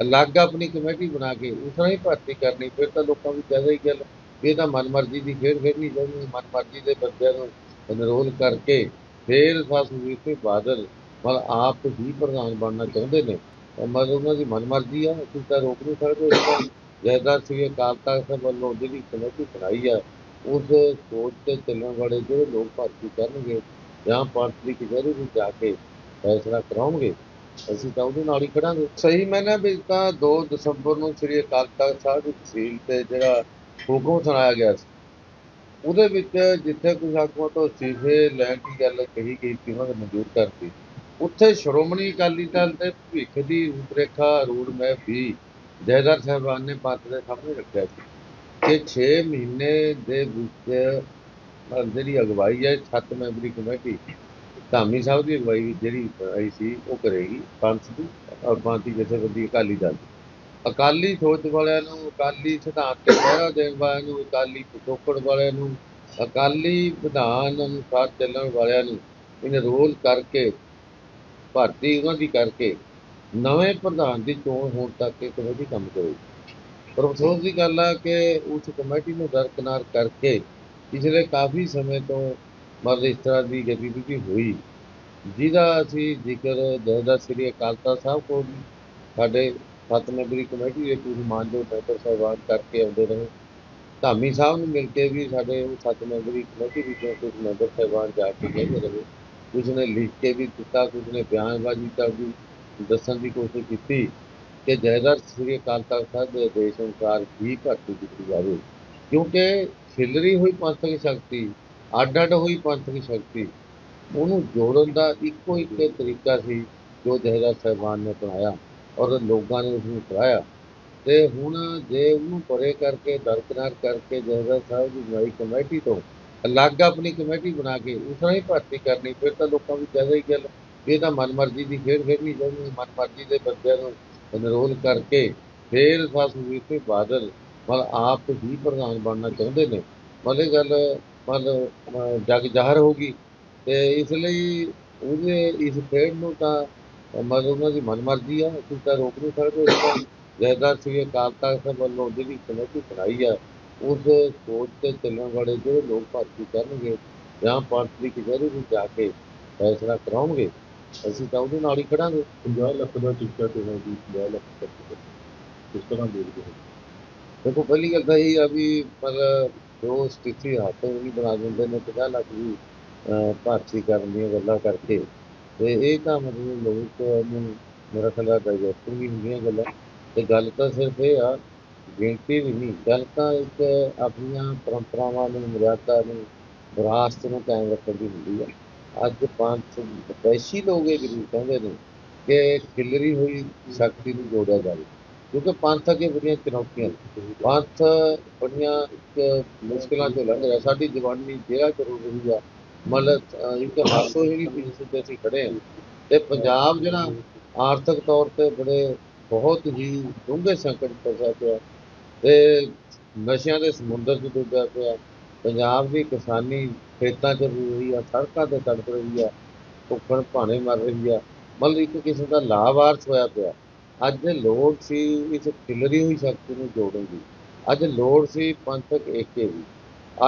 ਅਲੱਗ ਆਪਣੀ ਕਮੇਟੀ ਬਣਾ ਕੇ ਉਸ ਤਰ੍ਹਾਂ ਹੀ ਭਰਤੀ ਕਰਨੀ, ਫਿਰ ਤਾਂ ਲੋਕਾਂ ਵਿੱਚ ਜ਼ਿਆਦਾ ਹੀ ਗੱਲ, ਇਹ ਤਾਂ ਮਨਮਰਜ਼ੀ ਦੀ ਖੇਡ ਖੇਡਣੀ ਚਾਹੀਦੀ ਮਨਮਰਜ਼ੀ ਦੇ ਬੰਦਿਆਂ ਨੂੰ ਐਨਰੋਲ ਕਰਕੇ ਫਿਰ ਸੁਖਬੀਰ ਸਿੰਘ ਬਾਦਲ ਮਤਲਬ ਆਪ ਹੀ ਪ੍ਰਧਾਨ ਬਣਨਾ ਚਾਹੁੰਦੇ ਨੇ। ਮਤਲਬ ਉਹਨਾਂ ਦੀ ਮਨਮਰਜ਼ੀ ਆ ਅਸੀਂ ਤਾਂ ਰੋਕ ਨਹੀਂ ਸਕਦੇ ਇਸ ਤੋਂ ਜੈਦਾਰ ਸਿੰਘ ਅਕਾਲ ਤਖਤ ਵੱਲੋਂ ਜਿਹੜੀ ਕਮੇਟੀ ਬਣਾਈ ਆ। ਉਸ ਸੋਚ ਤੇ ਚੱਲਣ ਵਾਲੇ ਜਿਹੜੇ ਲੋਕ ਭਰਤੀ ਕਰਨਗੇ ਜਾਂ ਪੰਥ ਦੀ ਕਚਹਿਰੀ ਵਿੱਚ ਜਾ ਕੇ ਫੈਸਲਾ ਕਰਾਉਣਗੇ ਅਸੀਂ ਤਾਂ ਉਹਦੇ ਨਾਲ ਹੀ ਖੜਾਂਗੇ। ਸਹੀ ਮੈਨੇ ਵਿੱਚ ਤਾਂ 2 ਦਸੰਬਰ ਨੂੰ ਸ੍ਰੀ ਅਕਾਲ ਤਖਤ ਸਾਹਿਬ ਦੀ ਤਹਿਸੀਲ ਤੇ ਜਿਹੜਾ ਹੁਕਮ ਸੁਣਾਇਆ ਗਿਆ ਸੀ। ਉਹਦੇ ਵਿੱਚ ਜਿੱਥੇ ਕੁਝ ਆਗੂਆਂ ਤੋਂ ਅਸਤੀਫੇ ਲੈਣ ਦੀ ਗੱਲ ਕਹੀ ਗਈ ਸੀ, ਉਹਨਾਂ ਨੇ ਮਨਜ਼ੂਰ ਕਰਤੀ। ਉੱਥੇ ਸ਼੍ਰੋਮਣੀ ਅਕਾਲੀ ਦਲ ਦੇ ਭਵਿੱਖ ਦੀ ਰੂਪਰੇਖਾ ਰੂਡ ਮੈਪ ਵੀ ਜੈਦਾਰ ਸਾਹਿਬਾਨ ਨੇ ਪੰਥ ਦੇ ਸਾਹਮਣੇ ਰੱਖਿਆ ਸੀ ਕਿ 6 ਮਹੀਨੇ ਦੇ ਵਿੱਚ ਜਿਹੜੀ ਅਗਵਾਈ ਹੈ ਸੱਤ ਮੈਂਬਰੀ ਕਮੇਟੀ ਧਾਮੀ ਸਾਹਿਬ ਦੀ ਅਗਵਾਈ ਜਿਹੜੀ ਆਈ ਸੀ, ਉਹ ਕਰੇਗੀ, ਪੰਥ ਦੀ, ਔਰ ਪੰਥ ਜਥੇਬੰਦੀ ਅਕਾਲੀ ਦਲ ਦੀ। ਅਕਾਲੀ ਸੋਚ ਵਾਲਿਆਂ ਨੂੰ, ਅਕਾਲੀ ਸਿਧਾਂਤ ਤੇ ਪਹਿਰਾ ਦੇਣ ਵਾਲਿਆਂ ਨੂੰ, ਅਕਾਲੀ ਪਿਛੋਕੜ ਵਾਲਿਆਂ ਨੂੰ, ਅਕਾਲੀ ਵਿਧਾਨ ਅਨੁਸਾਰ ਚੱਲਣ ਵਾਲਿਆਂ ਨੂੰ, ਇਨਰੋਲ ਕਰਕੇ, ਭਰਤੀ ਉਹਨਾਂ ਦੀ ਕਰਕੇ, ਨਵੇਂ ਪ੍ਰਧਾਨ ਦੀ ਚੋਣ ਹੋਣ ਤੱਕ ਇਹ ਕਮੇਟੀ ਕੰਮ ਕਰੇਗੀ ਪਰ ਅਫਸੋਸ ਦੀ ਗੱਲ ਆ ਕਿ ਉਸ ਕਮੇਟੀ ਨੂੰ ਦਰਕਨਾਰ ਕਰਕੇ ਪਿਛਲੇ ਕਾਫੀ ਸਮੇਂ ਤੋਂ ਮਤਲਬ ਇਸ ਤਰ੍ਹਾਂ ਦੀ ਗਤੀਵਿਧੀ ਹੋਈ। ਜਿਹਦਾ ਅਸੀਂ ਜ਼ਿਕਰ ਜਥੇਦਾਰ ਸ੍ਰੀ ਅਕਾਲ ਤਖਤ ਸਾਹਿਬ ਕੋਲ ਵੀ, ਸਾਡੇ ਸੱਤ ਮੈਂਬਰੀ ਕਮੇਟੀ ਦੇ ਕੁਝ ਮਾਨਯੋਗ ਮੈਂਬਰ ਸਾਹਿਬਾਨ ਕਰਕੇ ਆਉਂਦੇ ਰਹੇ। ਧਾਮੀ ਸਾਹਿਬ ਨੂੰ ਮਿਲ ਕੇ ਵੀ ਸਾਡੇ ਉਹ ਸੱਤ ਮੈਂਬਰੀ ਕਮੇਟੀ ਵਿੱਚੋਂ ਕੁਝ ਮੈਂਬਰ ਸਾਹਿਬਾਨ ਜਾ ਕੇ ਕਹਿੰਦੇ ਰਹੇ। ਕੁਝ ਨੇ ਲਿਖ ਕੇ ਵੀ ਦਿੱਤਾ ਕੁਝ ਨੇ ਬਿਆਨਬਾਜ਼ੀ ਕਰ ਵੀ ਦੱਸਣ ਦੀ ਕੋਸ਼ਿਸ਼ ਕੀਤੀ ਕਿ ਜਥੇਦਾਰ ਸ੍ਰੀ ਅਕਾਲ ਤਖਤ ਸਾਹਿਬ ਦੇ ਆਦੇਸ਼ ਅਨੁਸਾਰ ਹੀ ਭਰਤੀ ਕੀਤੀ ਜਾਵੇ। ਕਿਉਂਕਿ ਖਿਲਰੀ ਹੋਈ ਪੰਥਕ ਸ਼ਕਤੀ ਅੱਡ ਅੱਡ ਹੋਈ ਪੰਥਕ ਸ਼ਕਤੀ। ਉਹਨੂੰ ਜੋੜਨ ਦਾ ਇੱਕੋ ਇੱਕ ਤਰੀਕਾ ਸੀ ਜੋ ਜਥੇਦਾਰ ਸਾਹਿਬਾਨ ਨੇ ਅਪਣਾਇਆ ਔਰ ਲੋਕਾਂ ਨੇ ਉਸ ਨੂੰ ਕਰਾਇਆ ਤੇ ਹੁਣ ਜੇ ਉਹਨੂੰ ਪਰੇ ਕਰਕੇ, ਦਰਕਨਾਰ ਕਰਕੇ ਜਥੇਦਾਰ ਸਾਹਿਬ ਦੀ ਨਵੀਂ ਕਮੇਟੀ ਤੋਂ ਅਲੱਗ ਆਪਣੀ ਕਮੇਟੀ ਬਣਾ ਕੇ ਉਸ ਤਰ੍ਹਾਂ ਹੀ ਭਰਤੀ ਕਰਨੀ, ਫਿਰ ਤਾਂ ਲੋਕਾਂ ਵਿੱਚ ਜ਼ਿਆਦਾ ਹੀ ਗੱਲ ਇਹ ਤਾਂ ਮਨਮਰਜ਼ੀ ਦੀ ਖੇਡ ਖੇਡਣੀ ਚਾਹੀਦੀ ਮਨਮਰਜ਼ੀ ਦੇ ਬੰਦਿਆਂ ਨੂੰ ਐਨਰੋਲ ਕਰਕੇ ਫਿਰ ਸੁਖਬੀਰ ਸਿੰਘ ਬਾਦਲ, ਮਤਲਬ ਆਪ ਹੀ ਪ੍ਰਧਾਨ ਬਣਨਾ ਚਾਹੁੰਦੇ ਨੇ। ਮਤਲਬ ਇਹ ਗੱਲ ਮਤਲਬ ਜਗ ਜ਼ਾਹਰ ਹੋ ਗਈ। ਤੇ ਇਸ ਲਈ ਉਹਦੇ ਇਸ ਖੇਡ ਨੂੰ ਤਾਂ ਮਤਲਬ ਉਹਨਾਂ ਦੀ ਮਨਮਰਜ਼ੀ ਆ। ਅਸੀਂ ਤਾਂ ਰੋਕ ਨਹੀਂ ਸਕਦੇ। ਇਸ ਤੋਂ ਜੈਦਾਰ ਸਿੰਘ ਅਕਾਲ ਤਖਤ ਵੱਲੋਂ ਜਿਹੜੀ ਕਮੇਟੀ ਬਣਾਈ ਆ, ਉਸ ਸੋਚ ਤੇ ਚੱਲਣ ਵਾਲੇ ਜਿਹੜੇ ਲੋਕ ਭਰਤੀ ਕਰਨਗੇ ਜਾਂ ਪੰਥ ਦੀ ਕਚਹਿਰੀ ਵਿੱਚ ਜਾ ਕੇ ਫੈਸਲਾ ਕਰਾਉਣਗੇ, ਅਸੀਂ ਤਾਂ ਉਹਦੇ ਨਾਲ ਹੀ ਖੜਾਂਗੇ। 50 ਲੱਖ ਦਾ ਟਿਕਟ ਤੇ ਹੈ ਜੀ 50 ਲੱਖ ਤੱਕ ਕਿਸ ਤਰ੍ਹਾਂ ਦੇਖਦੇ ਹੋ? ਦੇਖੋ ਪਹਿਲੀ ਗੱਲ ਤਾਂ ਇਹ ਆ ਵੀ ਮਤਲਬ ਜੋ ਸਥਿਤੀ ਹੱਥ ਵੀ ਬਣਾ ਦਿੰਦੇ ਨੇ 50 ਲੱਖ ਦੀ ਅਹ, ਭਰਤੀ ਕਰਨ ਦੀਆਂ ਗੱਲਾਂ ਕਰਕੇ। ਤੇ ਇਹ ਤਾਂ ਮਤਲਬ ਲੋਕ ਨੂੰ ਮੇਰਾ ਖਿਆਲ ਹੈ ਡਾਈਜੈਸਟ ਵੀ ਹੁੰਦੀਆਂ ਗੱਲਾਂ। ਤੇ ਗੱਲ ਤਾਂ ਸਿਰਫ ਇਹ ਆ ਗਿਣਤੀ ਵੀ ਨਹੀਂ ਗੱਲ ਤਾਂ ਇੱਕ ਆਪਣੀਆਂ ਪਰੰਪਰਾਵਾਂ ਨੂੰ ਮਰਿਆਦਾ ਨੂੰ ਵਿਰਾਸਤ ਨੂੰ ਕਾਇਮ ਰੱਖਣ ਦੀ ਹੁੰਦੀ ਆ। ਅੱਜ ਪੰਜ ਵੈਸ਼ੀ ਲੋਕ ਇਹ ਜ਼ਰੂਰ ਕਹਿੰਦੇ ਨੇ ਕਿ ਖਿਲਰੀ ਹੋਈ ਸ਼ਕਤੀ ਨੂੰ ਜੋੜਿਆ ਜਾਵੇ। ਕਿਉਂਕਿ ਪੰਥ ਅੱਗੇ ਬੜੀਆਂ ਚੁਣੌਤੀਆਂ ਨੇ। ਪੰਥ ਬੜੀਆਂ ਇੱਕ ਮੁਸ਼ਕਲਾਂ ਤੋਂ ਲੰਘ ਰਿਹਾ। ਸਾਡੀ ਜਵਾਨੀ ਜਿਹੜਾ ਕਰੋ ਰਹੀ ਆ, ਮਤਲਬ, ਅਹ ਇੱਕ ਹਾਸੋ ਜਿਹੜੀ ਪੀਸ ਤੇ ਅਸੀਂ ਖੜੇ ਹਾਂ। ਤੇ ਪੰਜਾਬ ਜਿਹੜਾ ਆਰਥਿਕ ਤੌਰ ਤੇ ਬੜੇ ਬਹੁਤ ਹੀ ਡੂੰਘੇ ਸੰਕਟ ਫਸਿਆ ਪਿਆ। ਤੇ ਨਸ਼ਿਆਂ ਦੇ ਸਮੁੰਦਰ 'ਚ ਡੁੱਬਿਆ ਪਿਆ। ਪੰਜਾਬ ਦੀ ਕਿਸਾਨੀ ਖੇਤਾਂ 'ਚ ਰੁਲ ਰਹੀ ਆ, ਸੜਕਾਂ ਤੇ ਤੜਪ ਰਹੀ ਆ, ਭੁੱਖਣ ਭਾਣੇ ਮਰ ਰਹੀ ਆ। ਮਤਲਬ ਇੱਕ ਕਿਸਮ ਦਾ ਲਾਵਾਰਸ ਹੋਇਆ ਪਿਆ। ਅੱਜ ਲੋੜ ਸੀ ਇਸ ਖਿਲਰੀ ਹੋਈ ਸ਼ਕਤੀ ਨੂੰ ਜੋੜਨ ਦੀ। ਅੱਜ ਲੋੜ ਸੀ ਪੰਥਕ ਏਕੇ ਦੀ।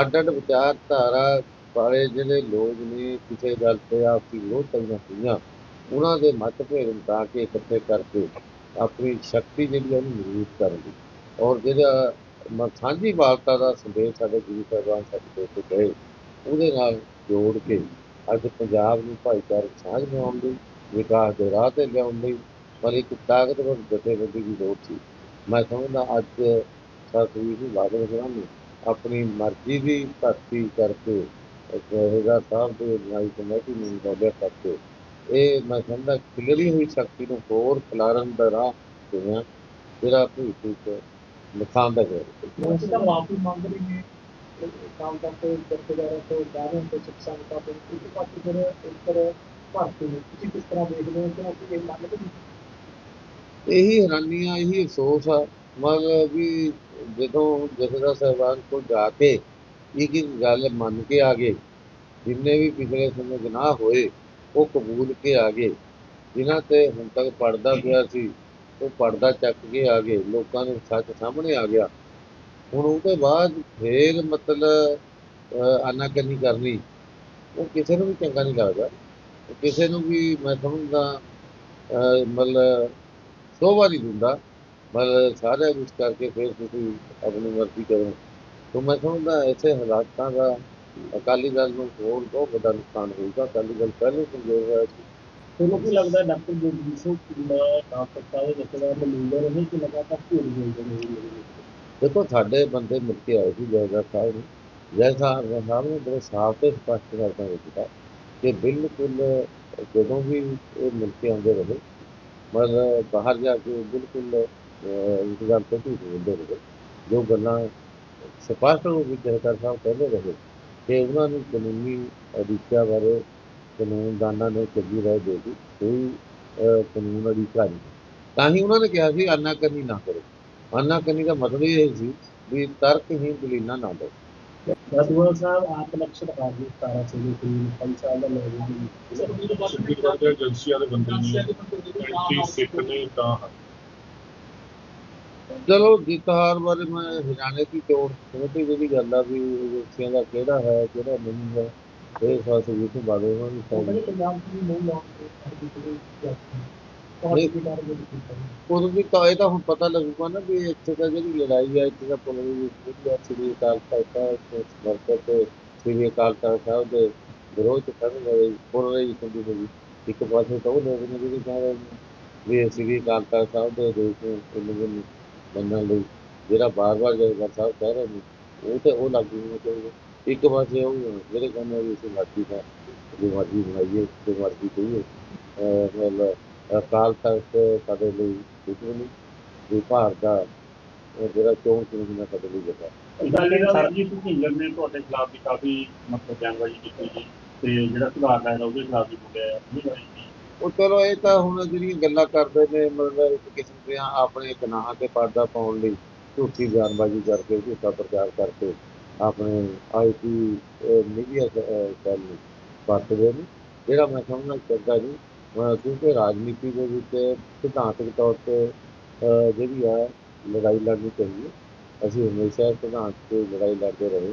ਅੱਡ ਅੱਡ ਵਿਚਾਰਧਾਰਾ ਵਾਲੇ ਜਿਹੜੇ ਲੋਕ ਨੇ, ਕਿਸੇ ਗੱਲ ਤੇ ਆਪਸੀ ਵਿਰੋਧ ਪਈਆਂ ਹੋਈਆਂ, ਉਹਨਾਂ ਦੇ ਮਤਭੇਦ ਮਿਟਾ ਕੇ ਇਕੱਠੇ ਕਰਕੇ ਆਪਣੀ ਸ਼ਕਤੀ ਜਿਹੜੀ ਆ ਉਹਨੂੰ ਮਜ਼ਬੂਤ ਕਰਨ ਦੀ। ਔਰ ਜਿਹੜਾ ਮ- ਸਾਂਝੀ ਵਾਰਤਾ ਦਾ ਸੰਦੇਸ਼ ਸਾਡੇ ਗੁਰੂ ਸਾਹਿਬਾਨ ਸਾਡੇ ਦੇ ਕੇ ਗਏ, ਉਹਦੇ ਨਾਲ ਜੋੜ ਕੇ ਅੱਜ ਪੰਜਾਬ ਨੂੰ ਭਾਈਚਾਰਕ ਸਾਂਝ ਬਣਾਉਣ ਲਈ ਵਿਕਾਸ ਦੇ ਰਾਹ ਤੇ ਲਿਆਉਣ ਲਈ ਪਰ ਇੱਕ ਤਾਕਤਵਰ ਜਥੇਬੰਦੀ ਦੀ ਲੋੜ ਸੀ ਮੈਂ ਸਮਝਦਾ ਅੱਜ ਸਤਿਗੁਰੂ ਜੀ ਬਾਦਲ ਸਾਹਿਬ ਨੂੰ ਆਪਣੀ ਮਰਜ਼ੀ ਦੀ ਭਰਤੀ ਕਰਕੇ ਜਹੇਦਾਰ ਸਾਹਿਬ ਦੇ ਬਣਾਈ ਕਮੇਟੀ ਨੂੰ ਇੰਤਜ਼ਾਮਿਆ ਕਰਕੇ ਇਹ ਮੈਂ ਸਮਝਦਾ ਖਿਲਰੀ ਹੋਈ ਸ਼ਕਤੀ ਨੂੰ ਹੋਰ ਖਿਲਾਰਨ ਦਾ ਰਾਹ ਦੇਣਾ ਜਿਹੜਾ ਭਵਿੱਖ ਵਿੱਚ ਨੁਕਸਾਨ ਦਾ ਹੈ वैसे तो माफी मांग रही है काम करते रिश्तेदारों को जा रहे हैं तो शिक्षा का तो उसके बाद फिर एक तरह भारतीय में किसी किस तरह देख रहे हैं कि आपको ये मान लो ਇਹੀ ਹੈਰਾਨੀ ਆ ਇਹੀ ਅਫਸੋਸ ਆ। ਮਤਲਬ ਵੀ ਜਦੋਂ ਜਥੇਦਾਰ ਸਾਹਿਬਾਨ ਕੋਲ ਜਾ ਕੇ ਇੱਕ ਇੱਕ ਗੱਲ ਮੰਨ ਕੇ ਆ ਗਏ ਜਿੰਨੇ ਵੀ ਪਿਛਲੇ ਸਮੇਂ ਗੁਨਾਹ ਹੋਏ ਉਹ ਕਬੂਲ ਕੇ ਆ ਗਏ। ਜਿਨ੍ਹਾਂ ਤੇ ਹੁਣ ਤੱਕ ਪੜਦਾ ਪਿਆ ਸੀ ਉਹ ਪਰਦਾ ਚੱਕ ਕੇ ਆ ਗਏ। ਲੋਕਾਂ ਦੇ ਸੱਚ ਸਾਹਮਣੇ ਆ ਗਿਆ। ਹੁਣ ਉਹਦੇ ਬਾਅਦ ਫੇਰ ਮਤਲਬ ਅਹ, ਕਰਨੀ ਉਹ ਕਿਸੇ ਨੂੰ ਵੀ ਚੰਗਾ ਨਹੀਂ ਲੱਗਦਾ। ਕਿਸੇ ਨੂੰ ਵੀ ਮੈਂ ਸਮਝਦਾ ਮਤਲਬ ਸ਼ੋਭਾ ਨਹੀਂ ਦਿੰਦਾ ਮਤਲਬ ਨੂੰ ਇਸ ਕਰਕੇ ਫਿਰ ਤੁਸੀਂ ਆਪਣੀ ਮਰਜ਼ੀ ਕਰੋ। ਤੋਂ ਮੈਂ ਸਮਝਦਾ ਐਸੇ ਹਾਲਾਤਾਂ ਦਾ ਅਕਾਲੀ ਦਲ ਨੂੰ ਹੋਰ ਬਹੁਤ ਵੱਡਾ ਨੁਕਸਾਨ ਹੋਊਗਾ। ਅਕਾਲੀ ਦਲ ਪਹਿਲੇ ਕਮਜ਼ੋਰ ਹੋਇਆ ਸੀ। ਤੁਹਾਨੂੰ ਕੀ ਲੱਗਦਾ ਡਾਕਟਰ ਜਗਦੀਪ ਸਿੰਘ ਡਾਕਟਰ ਸਾਹਿਬ ਦੇ ਜਥੇਦਾਰ ਦੇ ਲੀਡਰ ਰਹੇ ਕਿ ਲਗਾਤਾਰ ਝੂਠ ਬੋਲਦੇ ਨੇ? ਦੇਖੋ ਸਾਡੇ ਬੰਦੇ ਮਿਲ ਕੇ ਆਏ ਸੀ ਜੈਦਾ ਸਾਹਿਬ ਨੂੰ। ਜੈ ਸਾਹਿਬ ਨੇ ਬੜੇ ਸਾਫ਼ ਤੇ ਸਪਸ਼ਟ ਕਰਤਾ ਦਿੱਤਾ ਕਿ ਬਿਲਕੁਲ ਜਦੋਂ ਵੀ ਇਹ ਮਿਲ ਕੇ ਆਉਂਦੇ ਰਹੇ ਮਤਲਬ ਬਾਹਰ ਜਾ ਕੇ ਬਿਲਕੁਲ ਇੰਤਜ਼ਾਮ ਇਸ ਗੱਲ ਤੇ ਜੋ ਗੱਲਾਂ ਸਪਸ਼ਟ ਰੂਪ ਵਿੱਚ ਜੈਦਾਰ ਸਾਹਿਬ ਕਹਿੰਦੇ ਰਹੇ ਕਿ ਉਹਨਾਂ ਨੂੰ ਕਾਨੂੰਨੀ ਅਧਿਕਾਰ ਬਾਰੇ ਕਾਨੂੰਨਦਾਨਾਂ ਨੇ ਚੰਗੀ ਰਾਏ ਦੇ ਦਿੱਤੀ। ਕੋਈ ਅਹ, ਕਾਨੂੰਨ ਅਧਿਕਾਰੀ ਤਾਂ ਹੀ ਉਹਨਾਂ ਨੇ ਕਿਹਾ ਸੀ ਆਨਾਕਾਨੀ ਨਾ ਕਰੋ। ਆਨਾਕਾਨੀ ਦਾ ਮਤਲਬ ਇਹ ਸੀ ਵੀ ਤਰਕਹੀਣ ਦਲੀਲਾਂ ਨਾ ਦਿਓ। ਰਦਵਾਲ ਸਾਹਿਬ ਆਪ ਲਕਸ਼ਣ ਰਾਜੀ 17 ਸੇ ਦੇ ਕਰੀਬ 5 ਸਾਲ ਦਾ ਲੈ ਗਏ ਸੁਪਰੀਮ ਕੋਰਟ ਦੇ ਏਜੰਸੀਆਂ ਦੇ ਬੰਦੇ ਨੇ ਐਂਟੀ ਸਿੱਖ ਨੇ ਤਾਂ ਚਲੋ ਜਿੱਤ ਹਾਰ ਬਾਰੇ ਮੈਂ ਹਰਿਆਣੇ ਦੀ ਚੋਣ ਕਮੇਟੀ ਜਿਹੜੀ ਗੱਲ ਆ ਵੀ ਏਜੰਸੀਆਂ ਦਾ ਕਿਹੜਾ ਹੈ ਕਿਹੜਾ ਨਹੀਂ ਹੈ। ਇਹ ਫਾਸਲ ਵੀ ਤੋਂ ਬਾਰੇ ਵੀ ਕੀਤਾ ਉਦੋਂ ਵੀ ਤਾਂ ਇਹ ਤਾਂ ਹੁਣ ਪਤਾ ਲੱਗੂਗਾ ਨਾ ਵੀ ਇੱਥੇ ਤਾਂ ਜਿਹੜੀ ਲੜਾਈ ਹੈ ਇੱਥੇ ਦਾ ਪੁਲਿਸ ਦੀ ਜਿਹੜੀ ਆ, ਸ੍ਰੀ ਅਕਾਲ ਤਖਤ ਹੈ ਤੇ ਤੇ ਸ੍ਰੀ ਅਕਾਲ ਤਖਤ ਸਾਹਿਬ ਦੇ ਵਿਰੋਧ ਚ ਖੜ੍ਹ ਗਏ ਪੁਰ ਰਹੀ ਸੰਦੀ ਹੋਈ ਇੱਕ ਪਾਸੇ ਤਾਂ ਉਹ ਲੋਕ ਨੇ ਜਿਹੜੇ ਕਹਿ ਰਹੇ ਨੇ ਵੀ ਸ੍ਰੀ ਅਕਾਲ ਤਖਤ ਸਾਹਿਬ ਦੇ ਦੇਸ਼ ਨੂੰ ਇਹਨਾਂ ਨੂੰ ਮੰਨਣ ਲਈ ਜਿਹੜਾ ਬਾਰ-ਬਾਰ ਜਥੇਦਾਰ ਸਾਹਿਬ ਕਹਿ ਰਹੇ ਨੇ, ਉਹ ਤੇ ਉਹ ਲਾਗੂ ਹੋਣਾ ਚਾਹੀਦਾ। ਇੱਕ ਪਾਸੇ ਉਹ ਜਿਹੜੇ ਕਹਿੰਦੇ ਵੀ ਅਸੀਂ ਲਾਗੀ ਦਾ ਜੋ ਮਰਜ਼ੀ ਬਣਾਈਏ, ਜੋ ਮਰਜ਼ੀ ਕਹੀਏ। ਮਤਲਬ ਅਕਾਲ ਤਖਤ ਸਾਡੇ ਲਈ ਵੀ ਨਹੀਂ ਵੀ ਭਾਰਤ ਦਾ ਜਿਹੜਾ ਚੋਣ ਚੁਣਨਾ ਸਾਡੇ ਲਈ ਜਗਾ ਅਕਾਲੀ ਦਲ ਸਰਜੀਤ ਭੁੱਲਰ ਨੇ ਤੁਹਾਡੇ ਖਿਲਾਫ ਵੀ ਕਾਫੀ ਮਤਲਬ ਬਿਆਨਬਾਜ਼ੀ ਕੀਤੀ ਜੀ ਤੇ ਜਿਹੜਾ ਸੁਧਾਰ ਲੈਣਾ ਉਹਦੇ ਖਿਲਾਫ ਵੀ ਬੋਲਿਆ ਉਹਦੀ ਬਾਰੇ ਕੀ ਉਹ ਚਲੋ ਇਹ ਤਾਂ ਹੁਣ ਜਿਹੜੀਆਂ ਗੱਲਾਂ ਕਰਦੇ ਨੇ ਮਤਲਬ ਇੱਕ ਕਿਸਮ ਦੀਆਂ ਆਪਣੇ ਗੁਨਾਹਾਂ ਤੇ ਪਰਦਾ ਪਾਉਣ ਲਈ ਝੂਠੀ ਬਿਆਨਬਾਜ਼ੀ ਕਰਕੇ ਝੂਠਾ ਪ੍ਰਚਾਰ ਕਰਕੇ ਆਪਣੇ ਆਈਟੀ ਮੀਡੀਆ ਸੈੱਲ ਨੂੰ ਵਰਤਦੇ ਨੇ। ਜਿਹੜਾ ਮੈਂ ਸਮਝਦਾ ਚੰਗਾ ਨਹੀਂ ਅਹ ਕਿਉਂਕਿ ਰਾਜਨੀਤੀ ਦੇ ਵਿੱਚ ਸਿਧਾਂਤਕ ਤੌਰ ਤੇ ਜਿਹੜੀ ਆ ਲੜਾਈ ਲੜਨੀ ਚਾਹੀਦੀ ਅਸੀਂ ਹਮੇਸ਼ਾ ਸਿਧਾਂਤ ਤੇ ਲੜਾਈ ਲੜਦੇ ਰਹੇ।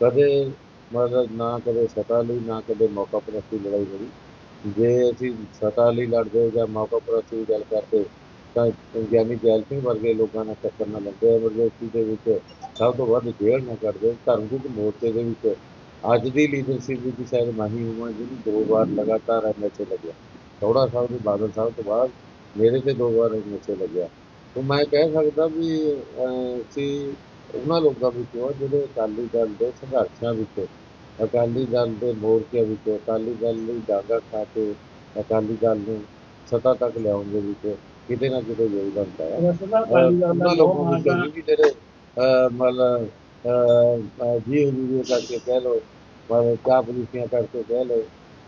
ਕਦੇ ਮਤਲਬ ਨਾ ਕਦੇ ਸਤਾ ਲਈ, ਨਾ ਕਦੇ ਮੌਕਾ ਪ੍ਰਸਤੀ ਲੜਾਈ ਲੜੀ ਜੇ ਅਸੀਂ ਸਤਾ ਲਈ ਲੜਦੇ ਜਾਂ ਮੌਕਾ ਪ੍ਰਸਤੀ ਦੀ ਗੱਲ ਕਰਦੇ, ਤਾਂ ਗਿਆਨੀ ਜੈਲ ਸਿੰਘ ਵਰਗੇ ਲੋਕਾਂ ਨਾਲ ਟੱਕਰ ਨਾ ਲੈਂਦੇ ਐਮਰਜੈਂਸੀ ਦੇ ਵਿੱਚ ਸਭ ਤੋਂ ਵੱਧ ਜੇਲ੍ਹ ਨਾ ਕਰਦੇ ਧਰਮਯੁੱਧ ਮੋਰਚੇ ਦੇ ਵਿੱਚ ਅੱਜ ਦੀ ਲੀਡਰਸ਼ਿਪ ਵਿੱਚ ਸ਼ਾਇਦ ਮਾਹੀ ਹੋਵਾਂ ਜਿਹਨੂੰ ਦੋ ਵਾਰ ਲਗਾਤਾਰ ਐਮਐਚਏ ਲੱਗਿਆ। ਥੋੜਾ ਸਾਹਿਬ ਦੇ ਬਾਦਲ ਸਾਹਿਬ ਤੋਂ ਬਾਅਦ ਮੇਰੇ ਤੇ ਦੋ ਵਾਰ ਐਮਐਚਏ ਲੱਗਿਆ। ਤਾਂ ਮੈਂ ਕਹਿ ਸਕਦਾ ਵੀ ਅਸੀਂ ਉਹਨਾਂ ਲੋਕਾਂ ਵਿੱਚੋਂ ਜਿਹੜੇ ਅਕਾਲੀ ਦਲ ਦੇ ਸੰਘਰਸ਼ਾਂ ਵਿੱਚ ਅਕਾਲੀ ਦਲ ਦੇ ਮੋਰਚਿਆਂ ਵਿੱਚ ਅਕਾਲੀ ਦਲ ਲਈ ਡਾਂਗਾ ਖਾ ਕੇ ਅਕਾਲੀ ਦਲ ਨੂੰ ਸੱਤਾ ਤੱਕ ਲਿਆਉਣ ਦੇ ਵਿੱਚ ਕਿਤੇ ਨਾ ਕਿਤੇ ਯੋਗਦਾਨ ਪਾਇਆ। ਉਹਨਾਂ ਲੋਕਾਂ ਵਿੱਚ ਵੀ ਜਿਹੜੇ ਮਤਲਬ ਅਹ, ਅਹ, ਜੀ ਜੀ ਕਰਕੇ ਕਹਿ ਲੋ ਮਤਲਬ ਪੁਲਿਸੀਆਂ ਕਰਕੇ ਕਹਿ ਲੋ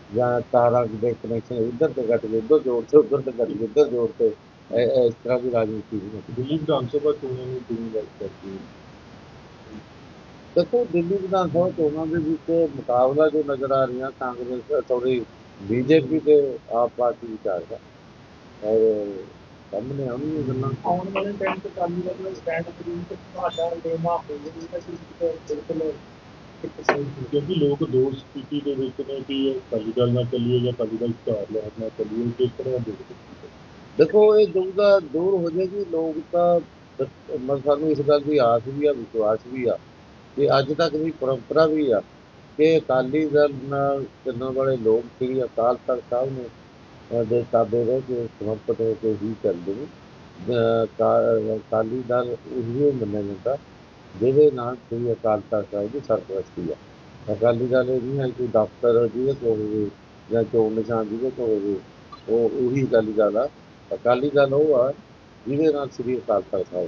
ਜਾਂ ਤਾਰਾਂ ਦੇ ਕਨੈਕਸ਼ਨ ਇੱਧਰ ਤੇ ਕੱਟ ਕੇ ਉੱਧਰ ਜੋੜ ਤੇ ਉੱਧਰ ਤੇ ਕੱਟ ਕੇ ਇੱਧਰ ਜੋੜ ਤੇ ਇਸ ਤਰ੍ਹਾਂ ਦੀ ਰਾਜਨੀਤੀ ਹੁੰਦੀ ਦਿੱਲੀ ਵਿਧਾਨ ਸਭਾ ਚੋਣਾਂ ਨੂੰ ਕਿਵੇਂ ਲੱਗ ਕਰਦੀ ਹੈ? ਦੇਖੋ ਦਿੱਲੀ ਵਿਧਾਨ ਸਭਾ ਚੋਣਾਂ ਦੇ ਵਿੱਚ ਮੁਕਾਬਲਾ ਜੋ ਨਜ਼ਰ ਆ ਰਹੀਆਂ ਕਾਂਗਰਸ ਸੌਰੀ ਬੀਜੇਪੀ ਤੇ ਆਪ ਪਾਰਟੀ ਵਿਚਾਰ ਦਾ ਔਰ ਸਾਹਮਣੇ ਆਉਣੀਆਂ ਗੱਲਾਂ। ਆਉਣ ਵਾਲੇ ਟਾਈਮ ਤੇ ਦਲ ਦਾ ਸਟੈਂਡ ਕਰੀਮ ਤੇ ਤੁਹਾਡਾ ਲੇਮਾ ਹੋਵੇਗਾ ਕਿ ਅਸੀਂ ਬਿਲਕੁਲ ਕਿਉਂਕਿ ਲੋਕ ਦੋ ਸਥਿਤੀ ਦੇ ਵਿੱਚ ਨੇ ਕਿ ਅਕਾਲੀ ਦਲ ਨਾਲ ਚੱਲੀਏ ਜਾਂ ਅਕਾਲੀ ਦਲ ਸੁਧਾਰ ਲੈਣ ਨਾਲ ਚੱਲੀਏ ਕਿਸ ਤਰ੍ਹਾਂ ਦੇਖਦੇ ਦੇਖੋ ਇਹ ਦੁਬਦਾ ਦੂਰ ਹੋ ਜਾਏਗੀ ਲੋਕ ਤਾਂ ਦ- ਸਾਨੂੰ ਇਸ ਗੱਲ ਦੀ ਆਸ ਵੀ ਆ ਵਿਸ਼ਵਾਸ ਵੀ ਆ ਕਿ ਅੱਜ ਤੱਕ ਦੀ ਪਰੰਪਰਾ ਵੀ ਆ ਕਿ ਅਕਾਲੀ ਦਲ ਨਾਲ ਚੱਲਣ ਵਾਲੇ ਲੋਕ ਸ੍ਰੀ ਅਕਾਲ ਤਖਤ ਸਾਹਿਬ ਨੇ ਅਹ, ਦੇ ਤਾਬੇ ਰਹਿ ਕੇ ਸਮਰਪਿਤ ਹੋ ਕੇ ਹੀ ਚੱਲਦੇ ਨੇ। ਅਕਾਲੀ ਦਲ ਉਹ ਮੰਨਿਆ ਜਾਂਦਾ ਜਿਹਦੇ ਨਾਲ ਸ੍ਰੀ ਅਕਾਲ ਤਖਤ ਸਾਹਿਬ ਦੀ ਸਰਪ੍ਰਸਤੀ ਆ। ਅਕਾਲੀ ਦਲ ਇਹ ਨਹੀਂ ਹੈ ਕਿ ਦਫ਼ਤਰ ਜਿਹਦੇ ਕੋਲ ਹੋਵੇ ਜਾਂ ਚੋਣ ਨਿਸ਼ਾਨ ਜਿਹਦੇ ਕੋਲ ਹੋਵੇ ਉਹ ਉਹੀ ਅਕਾਲੀ ਦਲ ਆ। ਅਕਾਲੀ ਦਲ ਉਹ ਆ ਜਿਹਦੇ ਨਾਲ ਸ੍ਰੀ ਅਕਾਲ ਤਖਤ ਸਾਹਿਬ